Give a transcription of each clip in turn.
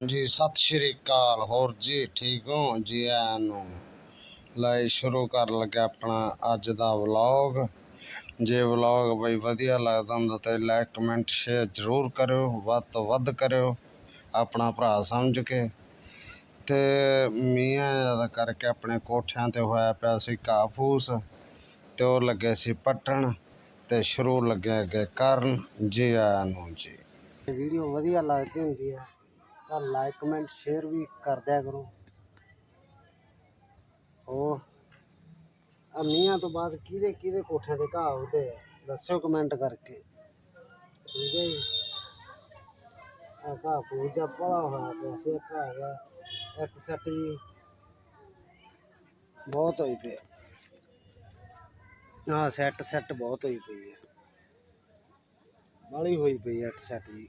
ਜੀ, ਸਤਿ ਸ਼੍ਰੀ ਅਕਾਲ। ਹੋਰ ਜੀ, ਠੀਕ ਹੋ? ਜੀ ਆਇਆਂ ਨੂੰ ਲੈ ਸ਼ੁਰੂ ਕਰਨ ਲੱਗਾ ਆਪਣਾ ਅੱਜ ਦਾ ਵਲੌਗ। ਜੇ ਵਲੌਗ ਬਈ ਵਧੀਆ ਲੱਗਦਾ ਹੁੰਦਾ ਤਾਂ ਲਾਈਕ, ਕਮੈਂਟ, ਸ਼ੇਅਰ ਜ਼ਰੂਰ ਕਰਿਓ। ਵੱਧ ਤੋਂ ਵੱਧ ਕਰਿਓ ਆਪਣਾ ਭਰਾ ਸਮਝ ਕੇ। ਤੇ ਮੀਆਂ ਜ਼ਿਆਦਾ ਕਰਕੇ ਆਪਣੇ ਕੋਠਿਆਂ ਤੇ ਹੋਇਆ ਪਿਆ ਸੀ ਕਾਫੂਸ ਫੂਸ ਤੇ ਉਹ ਲੱਗੇ ਸੀ ਪੱਟਣ ਤੇ ਸ਼ੁਰੂ ਲੱਗੇ ਅੱਗੇ ਕਰਨ। ਜੀ ਆਇਆਂ ਨੂੰ ਜੀ। ਵੀਡੀਓ ਵਧੀਆ ਲੱਗਦੀ ਹੁੰਦੀ ਹੈ ਤਾਂ ਲਾਈਕ ਕਮੈਂਟ ਸ਼ੇਅਰ ਵੀ ਕਰ ਦਿਆ ਕਰੋ। ਉਹ ਆ ਤੋਂ ਬਾਅਦ ਕਿਹਦੇ ਕਿਹਦੇ ਕੋਠਿਆਂ ਤੇ ਘਾਹ ਉਹਦੇ ਦੱਸਿਓ ਕਮੈਂਟ ਕਰਕੇ। ਠੀਕ ਹੈ ਜੀ। ਆ ਘਾਹ ਪੂਜਾ ਬੜਾ ਹੋਇਆ ਪਿਆ ਸੀ, ਇੱਕ ਇੱਕ ਸੈਟ ਜੀ। ਬਹੁਤ ਹੋਈ ਪਿਆ ਹਾਂ ਸੈੱਟ ਸੈੱਟ ਬਹੁਤ ਹੋਈ ਪਈ ਹੈ ਬਾਲੀ ਹੋਈ ਪਈ ਹੈ ਸੈੱਟ ਜੀ।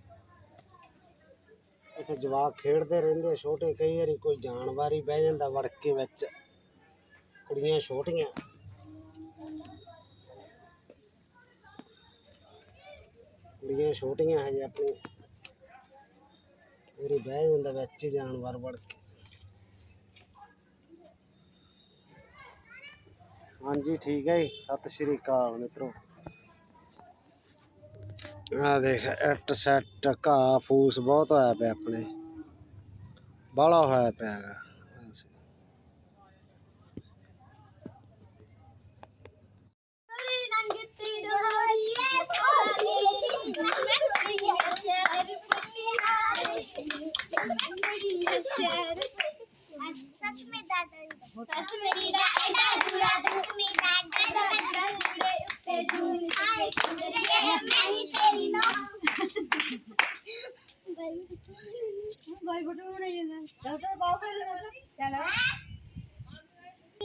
ਇੱਥੇ ਜਵਾਕ ਖੇਡਦੇ ਰਹਿੰਦੇ ਛੋਟੇ ਕਈ ਵਾਰੀ ਕੋਈ ਜਾਨਵਰ ਹੀ ਬਹਿ ਜਾਂਦਾ ਵੜਕੇ ਵਿੱਚ। ਕੁੜੀਆਂ ਛੋਟੀਆਂ। ਕੁੜੀਆਂ ਛੋਟੀਆਂ ਹਜੇ ਆਪਣੀ। ਮੇਰੀ ਬਹਿ ਜਾਂਦਾ ਵਿੱਚ ਹੀ ਜਾਨਵਰ ਵੜ ਕੇ ਹਾਂਜੀ, ਠੀਕ ਹੈ ਜੀ। ਸਤਿ ਸ਼੍ਰੀ ਅਕਾਲ ਮਿੱਤਰੋ। ਆ ਦੇਖ ਇੱਟ ਸੈਟ ਘਾਹ ਫੂਸ ਬਹੁਤ ਹੋਇਆ ਪਿਆ ਆਪਣੇ। ਬਾਹਲਾ ਹੋਇਆ ਪਿਆ ਹੈਗਾ। ਵਾਲੀ ਫੋਟੋ ਬਣਾਈ ਜਾਂਦਾ ਡਾਕਟਰ ਬਾਪ ਕਰ ਦਿੰਦਾ ਚਲੋ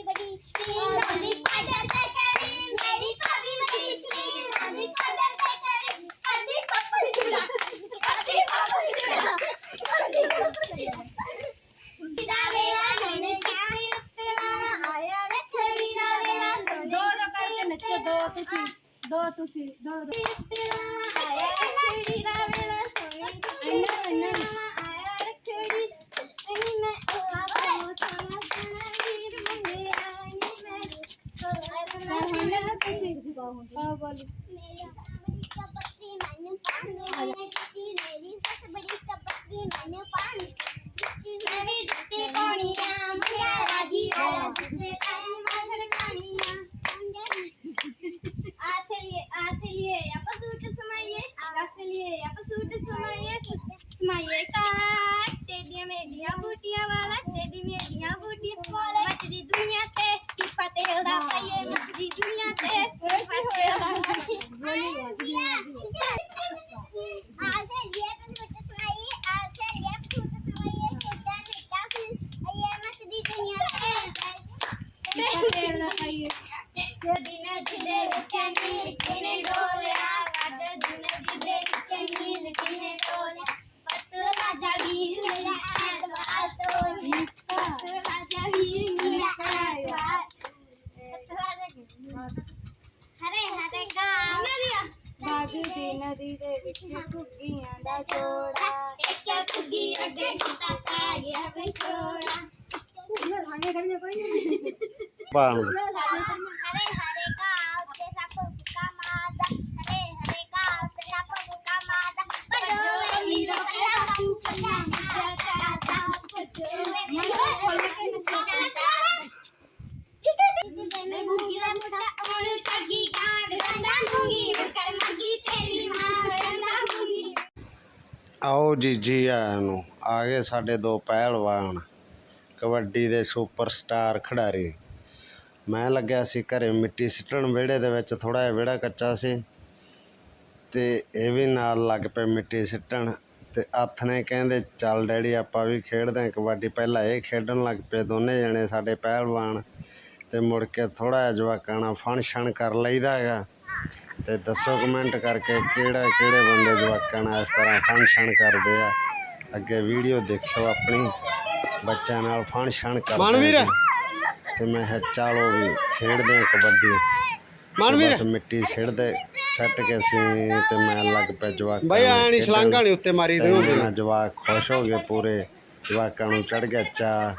ਬੜੀ ਸਕੀਨ ਲਾਉਂਦੀ ਫਾਦਰ ਤੇ ਕਰੀ ਮੇਰੀ ਭਾਬੀ ਬੜੀ ਸਕੀਨ ਲਾਉਂਦੀ ਫਾਦਰ ਤੇ ਕਰੀ ਅੱਡੀ ਪੱਪਾ ਦੀ ਜੁੜਾ ਅੱਡੀ ਪੱਪਾ ਦੀ ਜੁੜਾ ਅੱਡੀ ਪੱਪਾ ਦੀ ਜੁੜਾ ਦਾ ਵੇਲਾ ਮੈਨੇ ਚਾਹੇ ਉੱਤੇ ਲਾਣਾ ਆਇਆ ਲੱਖੜੀ ਦਾ ਵੇਲਾ ਸੋਨੇ ਦੋ ਦੋ ਕਰਕੇ ਨੱਚੋ ਦੋ ਤੁਸੀਂ ਦੋ ਤੁਸੀਂ ਦੋ ਦੋ ਆਇਆ ਲੱਖੜੀ ਦਾ ਵੇਲਾ ਸੋਨੇ ਇੰਨਾ ਇੰਨਾ ਤੁਸੀਂ ਆ ਬੋਲੀ ਮੇਰੀ ਬੜੀ ਕਪੱਤੀ ਮੈਨੂੰ ਪਾਣੀ ਮੁੰਗੀ ਆਓ ਜੀ ਜੀ ਆਇਆਂ ਨੂੰ ਆ ਗਏ ਸਾਡੇ ਦੋ ਪਹਿਲਵਾਨ ਕਬੱਡੀ ਦੇ ਸੁਪਰਸਟਾਰ ਖਿਡਾਰੀ। ਮੈਂ ਲੱਗਿਆ ਸੀ ਘਰੇ ਮਿੱਟੀ ਸਿੱਟਣ ਵਿਹੜੇ ਦੇ ਵਿੱਚ ਥੋੜਾ ਜਿਹਾ ਵਿਹੜਾ ਕੱਚਾ ਸੀ ਤੇ ਇਹ ਵੀ ਨਾਲ ਲੱਗ ਪਏ ਮਿੱਟੀ ਸਿੱਟਣ ਤੇ ਹੱਥ ਨੇ ਕਹਿੰਦੇ, ਚੱਲ ਡੈਡੀ, ਆਪਾਂ ਵੀ ਖੇਡਦੇ ਹਾਂ ਕਬੱਡੀ। ਪਹਿਲਾਂ ਇਹ ਖੇਡਣ ਲੱਗ ਪਏ ਦੋਨੇ ਜਣੇ ਸਾਡੇ ਪਹਿਲਵਾਨ ਤੇ ਮੁੜ ਕੇ ਥੋੜਾ ਜਿਹਾ ਜਵਾਕਾਂ ਨਾਲ ਫੰਕਸ਼ਨ ਕਰ ਲਈਦਾ ਹੈਗਾ ਤੇ ਦੱਸੋ ਕਮੈਂਟ ਕਰਕੇ ਕਿਹੜਾ, ਕਿਹੜੇ ਬੰਦੇ ਜਵਾਕਾਂ ਨਾਲ ਇਸ ਤਰ੍ਹਾਂ ਫੰਕਸ਼ਨ ਕਰਦੇ ਆ। ਅੱਗੇ ਵੀਡੀਓ ਦੇਖਿਓ ਆਪਣੀ। ਬੱਚਿਆਂ ਨਾਲ ਫੰਕਸ਼ਨ ਕਰਦੇ ਮਨਵੀਰ। ਤੇ ਮੈਂ ਕਿਹਾ ਚਲੋ ਵੀ ਖੇਡਦੇ ਆ ਕਬੱਡੀ। ਮਨਵੀਰ। ਬਸ ਮਿੱਟੀ ਸਿੱਟਦੇ ਸੱਟ ਕੇ ਸੀ ਤੇ ਮੈਂ ਲੱਗ ਪਿਆ ਜਵਾਕ ਬਈ ਐ ਨਹੀਂ ਛਲਾਂਗਾ ਨਹੀਂ ਉੱਤੇ ਮਾਰੀ ਦੇ ਨਾ ਜਵਾਕ ਖੁਸ਼ ਹੋ ਗਏ ਪੂਰੇ। ਜਵਾਕਾਂ ਨੂੰ ਚੜ ਗਿਆ ਚਾ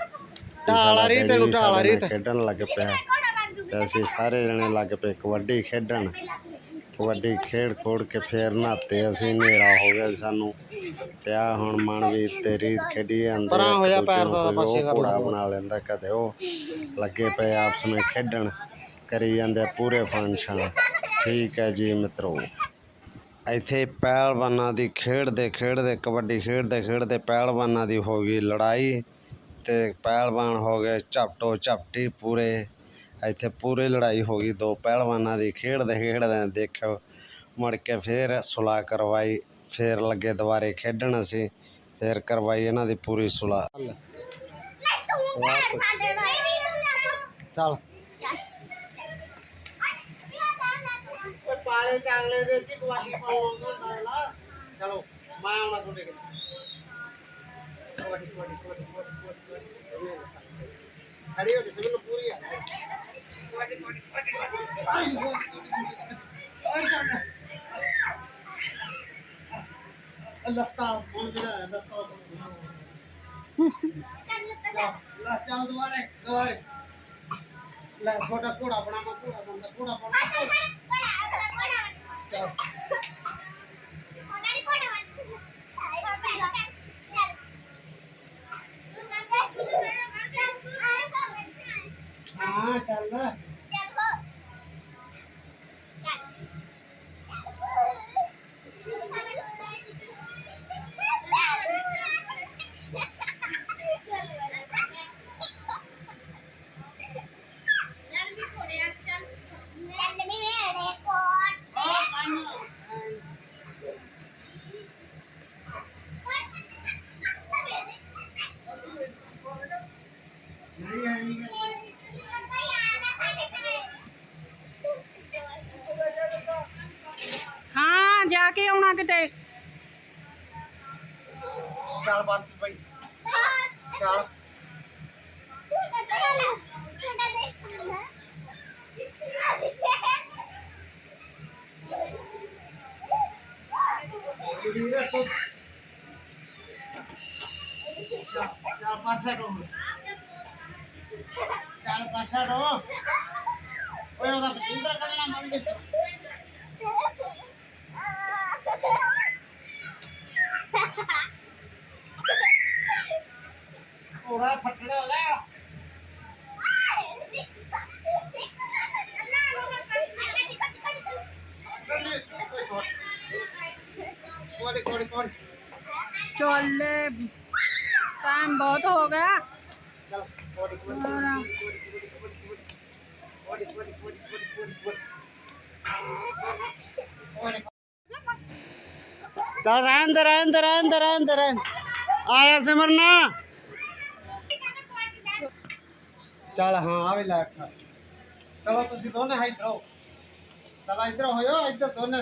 ਢਾਲ ਰਹੀ ਤੈਨੂੰ, ਢਾਲ ਤੇ। ਖੇਡਣ ਲੱਗ ਪਿਆ। ਤੇ ਅਸੀਂ ਸਾਰੇ ਜਣੇ ਲੱਗ ਪਏ ਕਬੱਡੀ ਖੇਡਣ। ਕਬੱਡੀ ਖੇਡ ਖੋੜ ਕੇ ਫੇਰ ਨਹਾਤੇ ਅਸੀਂ ਹਨੇਰਾ ਹੋ ਗਿਆ ਸੀ ਸਾਨੂੰ। ਤੇ ਆ ਹੁਣ ਮਨਵੀਰ ਤੇ ਰੀਤ ਖੇਡੀ ਜਾਂਦੇ ਪਰਾਂ ਦੂਜੇ ਪੈਰ ਦਾ ਪਾਸੇ ਕਰ ਘੋੜਾ। ਬਣਾ ਲੈਂਦਾ ਕਦੇ ਉਹ ਲੱਗੇ ਪਏ ਆਪਸ ਵਿੱਚ ਖੇਡਣ ਕਰੀ ਜਾਂਦੇ ਪੂਰੇ ਫੰਕਸ਼ਨ। ਠੀਕ ਹੈ ਜੀ ਮਿੱਤਰੋ। ਇੱਥੇ ਪਹਿਲਵਾਨਾਂ ਦੀ ਖੇਡਦੇ ਖੇਡਦੇ ਕਬੱਡੀ ਖੇਡਦੇ ਖੇਡਦੇ ਪਹਿਲਵਾਨਾਂ ਦੀ ਹੋ ਗਈ ਲੜਾਈ। ਤੇ ਪਹਿਲਵਾਨ ਹੋ ਗਏ ਝਪਟੋ ਝਪਟੀ ਪੂਰੇ। ਇੱਥੇ ਪੂਰੀ ਲੜਾਈ ਹੋ ਗਈ। ਦੋ ਪਹਿਲਵਾਨਾਂ ਦੀ ਖੇਡਦੇ ਖੇਡਦੇ ਦੇਖਿਓ ਮੁੜ ਕੇ ਫਿਰ ਸੁਲਾਹ ਕਰਵਾਈ ਫਿਰ ਲੱਗੇ ਦੁਬਾਰੇ ਖੇਡਣ ਅਸੀਂ ਫਿਰ ਕਰਵਾਈ ਇਹਨਾਂ ਦੀ ਪੂਰੀ ਨਾਲ। ਚੱਲ। ਪਾਲੇ ਚਾਂਗਲੇ ਦੇ ਵਿੱਚ ਕਬੱਡੀ ਪਾਉਣਾ ਚਲੋ ਮੈਂ ਆਉਣਾ ਤੁਹਾਡੇ ਕੋਲ। ਕਬੱਡੀ ਕਬੱਡੀ ਕਬੱਡੀ ਕਬੱਡੀ ਕਬੱਡੀ ਖੜੀ ਹੋ ਜਿਸ ਨੂੰ ਪੂਰੀ ਆ। ਲੱਤਾਂ ਬੋਲ ਜਿਹੜਾ ਹੈ ਲੱਤਾਂ ਦੁਆਰੇ ਦੁਆਰੇ ਲੈ ਛੋਟਾ ਘੋੜਾ ਬਣਾ ਘੋੜਾ ਬਣਾ ਘੋੜਾ ਬਣਾ बस भाई चल चार पासा रो चार पासा रो ओए ओदा इंद्र करना मन में चल। टाइम बहुत हो गया। दरान दरान दरान दरान दरान आया सिमरना। चल हाँ आवे लाख चलो तुम दोनों इधर हो चलो इधर हो इधर दोनों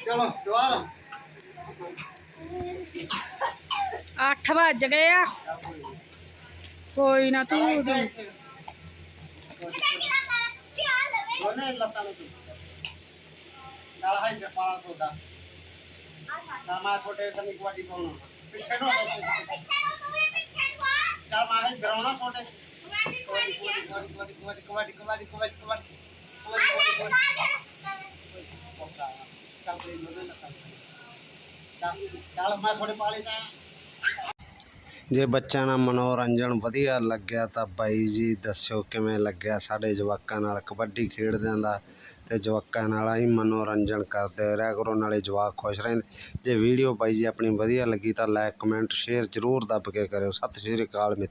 ਚਲੋ ਵੱਜ ਗਏ ਆ। ਕੋਈ ਨਾ ਤੂੰ ਦੀ। ਉਹਨੇ ਲੱਤਾਂ ਨੂੰ ਨਾਲ ਹਾਈ ਤੇ ਪਾਲਾ ਸੋਦਾ ਨਾਮਾ ਛੋਟੇ ਤਨੀ ਕੁਆਡੀ ਪਾਉਣਾ। ਪਿੱਛੇ ਨੂੰ ਪਿੱਛੇ ਨੂੰ ਤੂੰ ਪਿੱਛੇ ਨੂੰ ਗਰਾਉਣਾ ਛੋਟੇ ਜੇ ਬੱਚਿਆਂ ਦਾ ਮਨੋਰੰਜਨ ਵਧੀਆ ਲੱਗਿਆ ਤਾਂ ਬਾਈ ਜੀ ਦੱਸਿਓ ਕਿਵੇਂ ਲੱਗਿਆ ਸਾਡੇ ਜਵਾਕਾਂ ਨਾਲ ਕਬੱਡੀ ਖੇਡਦਿਆਂ ਦਾ ਤੇ ਜਵਾਕਾਂ ਨਾਲ ਹੀ ਮਨੋਰੰਜਨ ਕਰਦੇ ਰਿਹਾ ਕਰੋ, ਨਾਲੇ ਜਵਾਕ ਖੁਸ਼ ਰਹਿੰਦੇ ਜੇ ਵੀਡੀਓ ਬਾਈ ਜੀ ਆਪਣੀ ਵਧੀਆ ਲੱਗੀ ਤਾਂ ਲਾਈਕ ਕਮੈਂਟ ਸ਼ੇਅਰ ਜ਼ਰੂਰ ਦੱਬ ਕੇ ਕਰਿਓ। ਸਤਿ ਸ਼੍ਰੀ ਅਕਾਲ ਮਿੱਤਰੋ।